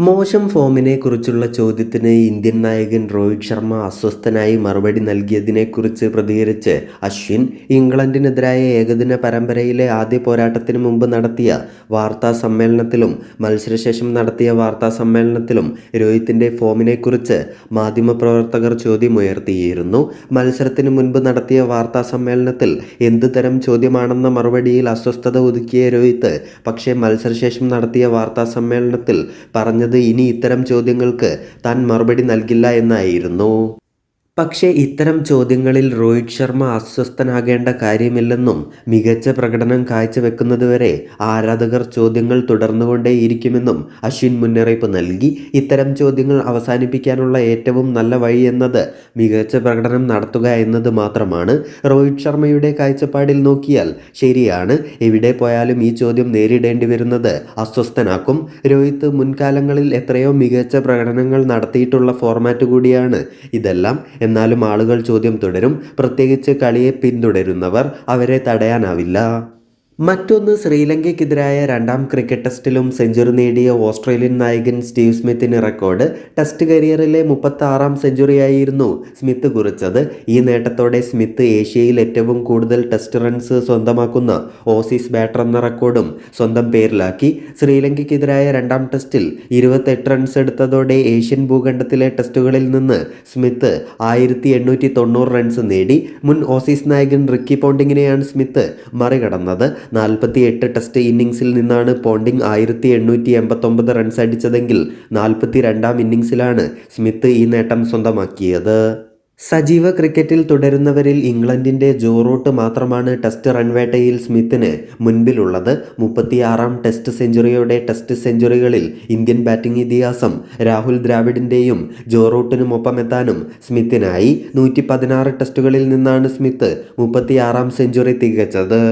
മോശം ഫോമിനെ കുറിച്ചുള്ള ചോദ്യത്തിന് ഇന്ത്യൻ നായകൻ രോഹിത് ശർമ്മ അസ്വസ്ഥനായി മറുപടി നൽകിയതിനെക്കുറിച്ച് പ്രതികരിച്ച് അശ്വിൻ ഇംഗ്ലണ്ടിനെതിരായ ഏകദിന പരമ്പരയിലെ ആദ്യ പോരാട്ടത്തിന് മുമ്പ് നടത്തിയ വാർത്താ സമ്മേളനത്തിലും മത്സരശേഷം നടത്തിയ വാർത്താ സമ്മേളനത്തിലും രോഹിത്തിന്റെ ഫോമിനെക്കുറിച്ച് മാധ്യമപ്രവർത്തകർ ചോദ്യമുയർത്തിയിരുന്നു. മത്സരത്തിന് മുൻപ് നടത്തിയ വാർത്താ സമ്മേളനത്തിൽ എന്തുതരം ചോദ്യമാണെന്ന മറുപടിയിൽ അസ്വസ്ഥത ഒതുക്കിയ രോഹിത് പക്ഷേ മത്സരശേഷം നടത്തിയ വാർത്താ സമ്മേളനത്തിൽ പറഞ്ഞത് ഇനി ഇത്തരം ചോദ്യങ്ങൾക്ക് താൻ മറുപടി നൽകില്ല എന്നായിരുന്നു. പക്ഷേ ഇത്തരം ചോദ്യങ്ങളിൽ രോഹിത് ശർമ്മ അസ്വസ്ഥനാകേണ്ട കാര്യമില്ലെന്നും മികച്ച പ്രകടനം കാഴ്ചവെക്കുന്നതുവരെ ആരാധകർ ചോദ്യങ്ങൾ തുടർന്നുകൊണ്ടേയിരിക്കുമെന്നും അശ്വിൻ മുന്നറിയിപ്പ് നൽകി. ഇത്തരം ചോദ്യങ്ങൾ അവസാനിപ്പിക്കാനുള്ള ഏറ്റവും നല്ല വഴി എന്നത് മികച്ച പ്രകടനം നടത്തുക എന്നത് മാത്രമാണ്. രോഹിത് ശർമ്മയുടെ കാഴ്ചപ്പാടിൽ നോക്കിയാൽ ശരിയാണ്. എവിടെ പോയാലും ഈ ചോദ്യം നേരിടേണ്ടി വരുന്നത് അസ്വസ്ഥനാക്കും. രോഹിത് മുൻകാലങ്ങളിൽ എത്രയോ മികച്ച പ്രകടനങ്ങൾ നടത്തിയിട്ടുള്ള ഫോർമാറ്റ് കൂടിയാണ് ഇതെല്ലാം. എന്നാലും ആളുകൾ ചോദ്യം തുടരും. പ്രത്യേകിച്ച് കളിയെ പിന്തുടരുന്നവർ അവരെ തടയാനാവില്ല. മറ്റൊന്ന് ശ്രീലങ്കയ്ക്കെതിരായ രണ്ടാം ക്രിക്കറ്റ് ടെസ്റ്റിലും സെഞ്ചുറി നേടിയ ഓസ്ട്രേലിയൻ നായകൻ സ്റ്റീവ് സ്മിത്തിന് റെക്കോർഡ്. ടെസ്റ്റ് കരിയറിലെ മുപ്പത്തി ആറാം സെഞ്ചുറിയായിരുന്നു സ്മിത്ത് കുറിച്ചത്. ഈ നേട്ടത്തോടെ സ്മിത്ത് ഏഷ്യയിൽ ഏറ്റവും കൂടുതൽ ടെസ്റ്റ് റൺസ് സ്വന്തമാക്കുന്ന ഓസീസ് ബാറ്റർ എന്ന റെക്കോർഡും സ്വന്തം പേരിലാക്കി. ശ്രീലങ്കയ്ക്കെതിരായ രണ്ടാം ടെസ്റ്റിൽ ഇരുപത്തെട്ട് റൺസ് എടുത്തതോടെ ഏഷ്യൻ ഭൂഖണ്ഡത്തിലെ ടെസ്റ്റുകളിൽ നിന്ന് സ്മിത്ത് ആയിരത്തി റൺസ് നേടി. മുൻ ഓസീസ് നായകൻ റിക്കി പോണ്ടിങ്ങിനെയാണ് സ്മിത്ത് മറികടന്നത്. നാൽപ്പത്തി എട്ട് ടെസ്റ്റ് ഇന്നിങ്സിൽ നിന്നാണ് പോണ്ടിങ് ആയിരത്തി എണ്ണൂറ്റി എൺപത്തൊമ്പത് റൺസ് അടിച്ചതെങ്കിൽ നാൽപ്പത്തി രണ്ടാം ഇന്നിങ്സിലാണ് സ്മിത്ത് ഈ നേട്ടം സ്വന്തമാക്കിയത്. സജീവ ക്രിക്കറ്റിൽ തുടരുന്നവരിൽ ഇംഗ്ലണ്ടിന്റെ ജോ റൂട്ട് മാത്രമാണ് ടെസ്റ്റ് റൺവേട്ടയിൽ സ്മിത്തിന് മുൻപിലുള്ളത്. മുപ്പത്തിയാറാം ടെസ്റ്റ് സെഞ്ചുറിയോടെ ടെസ്റ്റ് സെഞ്ചുറികളിൽ ഇന്ത്യൻ ബാറ്റിംഗ് ഇതിഹാസം രാഹുൽ ദ്രാവിഡിന്റെയും ജോ റൂട്ടിനുമൊപ്പമെത്താനും സ്മിത്തിനായി നൂറ്റി പതിനാറ് ടെസ്റ്റുകളിൽ നിന്നാണ് സ്മിത്ത് മുപ്പത്തിയാറാം സെഞ്ചുറി തികച്ചത്.